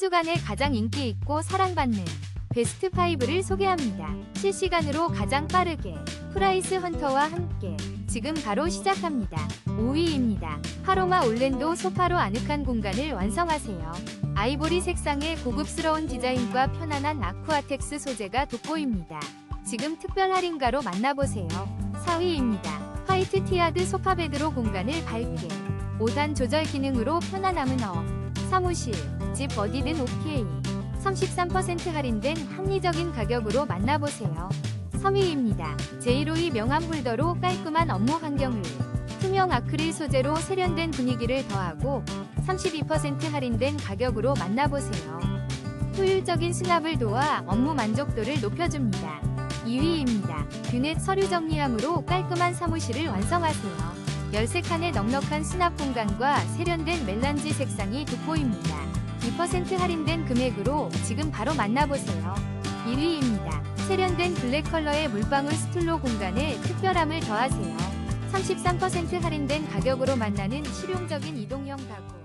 주간에 가장 인기 있고 사랑받는 베스트 5를 소개합니다. 실시간으로 가장 빠르게 프라이스 헌터와 함께 지금 바로 시작합니다. 5위입니다. 파로마 올랜도 소파로 아늑한 공간을 완성하세요. 아이보리 색상의 고급스러운 디자인과 편안한 아쿠아텍스 소재가 돋보입니다. 지금 특별 할인가로 만나보세요. 4위입니다. 화이트 티아드 소파 베드로 공간을 밝게 5단 조절 기능으로 편안함은 업 사무실, 집 어디든 오케이 33% 할인된 합리적인 가격으로 만나보세요. 3위입니다. 제이로이 명암 홀더로 깔끔한 업무 환경을 투명 아크릴 소재로 세련된 분위기를 더하고 32% 할인된 가격으로 만나보세요. 효율적인 수납을 도와 업무 만족도를 높여줍니다. 2위입니다. 뷰넷 서류 정리함으로 깔끔한 사무실을 완성하세요. 13칸의 넉넉한 수납 공간과 세련된 멜란지 색상이 돋보입니다. 2% 할인된 금액으로 지금 바로 만나보세요. 1위입니다. 세련된 블랙 컬러의 물방울 스툴로 공간에 특별함을 더하세요. 33% 할인된 가격으로 만나는 실용적인 이동형 가구.